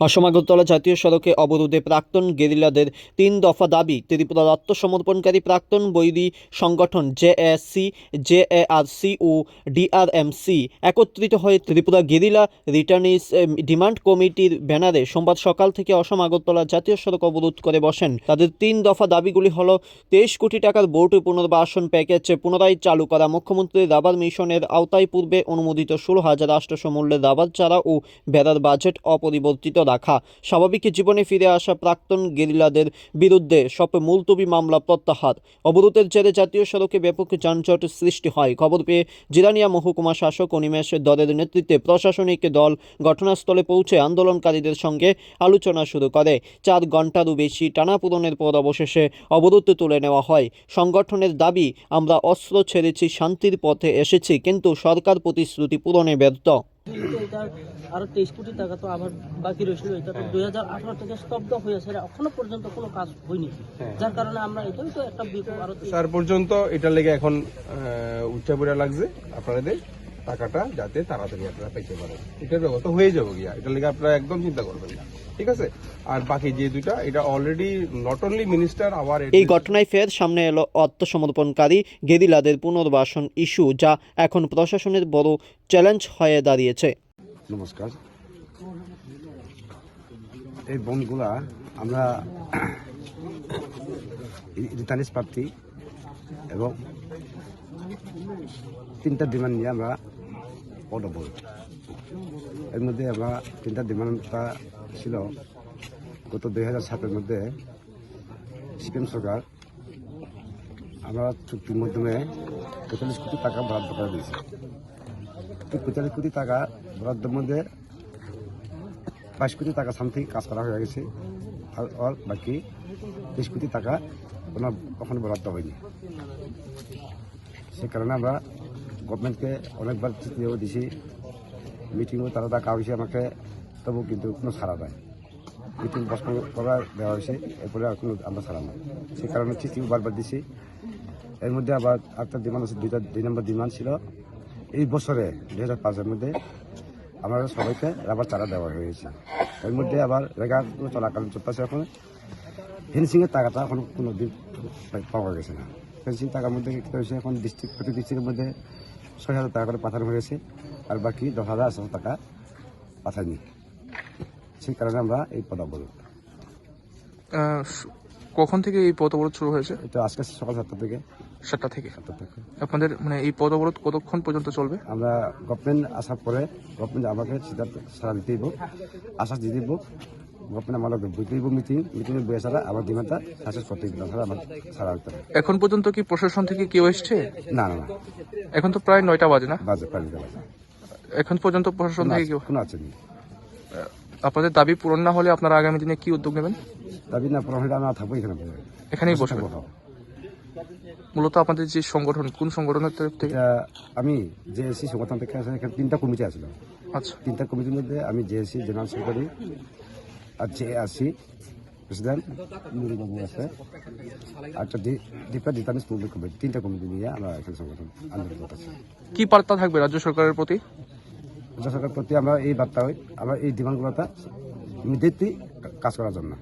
অসম আগরতলা জাতীয় সড়কে অবরোধে প্রাক্তন গেরিলাদের তিন দফা দাবি। ত্রিপুরার আত্মসমর্পণকারী প্রাক্তন বৈরী সংগঠন জেএসসি জেএআরসি ও ডিআরএমসি একত্রিত হয়ে ত্রিপুরা গেরিলা রিটার্নিস ডিমান্ড কমিটির ব্যানারে সোমবার সকাল থেকে অসম আগরতলা জাতীয় সড়ক অবরোধ করে বসেন। তাদের তিন দফা দাবিগুলি হল, তেইশ কোটি টাকার বোর্ড পুনর্বাসন প্যাকেজ পুনরায় চালু করা, মুখ্যমন্ত্রী রাবার মিশনের আওতায় পূর্বে অনুমোদিত ষোলো হাজার আটশোশো মূল্যের রাবার চারা ও বেড়ার বাজেট অপরিবর্তিত রাখা। স্বাভাবিক জীবনে ফিরে আসা প্রাক্তন গেরিলাদের বিরুদ্ধে সব মুলতবি মামলা প্রত্যাহার। অবরোধের জেরে জাতীয় সড়কে ব্যাপক যানজট সৃষ্টি হয়। খবর পেয়ে জিরানিয়া মহকুমা শাসক অনিমেষ দলের নেতৃত্বে প্রশাসনিক দল ঘটনাস্থলে পৌঁছে আন্দোলনকারীদের সঙ্গে আলোচনা শুরু করে। চার ঘন্টারও বেশি টানাপূরণের পর অবশেষে অবরোধ তুলে নেওয়া হয়। সংগঠনের দাবি, আমরা অস্ত্র ছেড়েছি, শান্তির পথে এসেছি, কিন্তু সরকার প্রতিশ্রুতি পূরণে ব্যর্থ। কিন্তু এটা আরও তেইশ কোটি টাকা তো আবার বাকি রয়েছিল এটা তো দুই হাজার আঠারো থেকে স্তব্ধ হয়েছে এখনও পর্যন্ত কোনো কাজ হয়নি। যার কারণে আমরা এটাই তো একটা বিকল্প আরও পর্যন্ত লেগে এখন লাগছে আপনাদের। টাকাটা যাতে তাড়াতাড়ি আপনারা পাইতে পারেন। এটার ব্যবস্থা হয়ে যাবে গিয়া। এটার লেগে আপনারা একদম চিন্তা করবেন না। ঠিক আছে? আর বাকি যে দুইটা এটা অলরেডি নট অনলি মিনিস্টার আবার এই ঘটনায় ফের সামনে এলো আত্মসমর্পণকারী গেরিলাদের পুনর্বাসন ইস্যু যা এখন প্রশাসনের বড় চ্যালেঞ্জ হয়ে দাঁড়িয়েছে। নমস্কার। এই বনগুলা আমরা রিটার্নিস প্রার্থী এবং তিনটা ডিমান্ড নিয়ে আমরা পদবল এর মধ্যে আমরা তিনটা ডিমান্ডটা ছিল। গত দুই হাজার সাতের মধ্যে সিপিএম সরকার আমরা চুক্তির মাধ্যমে পঁয়তাল্লিশ কোটি টাকা বরাদ্দ করে দিয়েছি। এই পঁয়তাল্লিশ কোটি টাকা বরাদ্দের মধ্যে বাইশ কোটি টাকা সামথিং কাজ করা হয়ে গেছে। আর বাকি বিশ কোটি টাকা কোনো কখনো বরাদ্দ হয়নি। সে কারণে আমরা গভর্নমেন্টকে অনেকবার চিঠিও দিছি মিটিংও তারা ডাকা হয়েছে আমাকে তবু কিন্তু কোনো সাড়া নাই। মিটিং বস করা দেওয়া হয়েছে এরপরে আর কোনো আমরা সাড়া নাই। সে কারণে চিঠিও বারবার দিছি। এর মধ্যে আবার একটা ডিমান্ড আছে, দুইটা দুই নম্বর ডিমান্ড ছিল। এই বছরে, দুই হাজার পাঁচের মধ্যে আমাদের সবাইকে রাবার চারা দেওয়া হয়েছে এর মধ্যে আবার রেগা চলাকালীন চলতেছে এখন। ফেন্সিং এর টাকাটা এখন কোনো দিন পাওয়া গেছে না। ফেন্সিং টাকার মধ্যে হয়েছে এখন ডিস্ট্রিক্ট প্রতি ডিস্ট্রিক্টের মধ্যে ছয় হাজার টাকা করে পাঠানো হয়েছে আর বাকি দশ হাজার আটশো টাকা পাঠায়নি সেই কারণে আমরা এই পদাবল আহ, কখন থেকে এই পথ অবরোধ শুরু হয়েছে? এটা আজকে সকাল সাতটা থেকে। সাতটা থেকে। সাতটা থেকে। আপনাদের মানে এই পথ অবরোধ কতক্ষণ পর্যন্ত চলবে? আমরা গভর্নমেন্ট আসার পরে গভর্নমেন্ট আমাকে সারা দিতে দিব আশ্বাস দিয়ে দিব মিটিং মিটিংয়ে বয়ে ছাড়া আমার ডিমান্ডটা সাকসেস করতে ছাড়া আমার এখন পর্যন্ত কি প্রশাসন থেকে কেউ এসছে? না না এখন তো প্রায় নয়টা বাজে না? বাজে এখন পর্যন্ত প্রশাসন থেকে কেউ কোনো আছে আপনাদের দাবি পূরণ না হলে আপনারা আগামী দিনে কি উদ্যোগ নেবেন? দাবি না পূরণ হলে আমরা থাকব এখানে এখানেই বসে হ্যাঁ। মূলত আপনাদের যে সংগঠন কোন সংগঠনের তরফ থেকে? আমি জেএসসি সংগঠন থেকে তিনটা কমিটি আসলো। আচ্ছা। তিনটা কমিটির মধ্যে আমি জেএসসি জেনারেল সেক্রেটারি আর জেআরসি প্রেসিডেন্ট নুরুবাবু আছে। একটা দীপা ডিটার্মিস মুভমেন্ট কমিটি তিনটা কমিটি নিয়ে আমরা এখানে সংগঠন আন্দোলন করতেছি কি বার্তা থাকবে রাজ্য সরকারের প্রতি? রাজ্য সরকারের প্রতি আমরা এই বার্তা হই আমরা এই ডিমান্ডগুলোটা ইমিডিয়েটলি কাজ করার জন্য।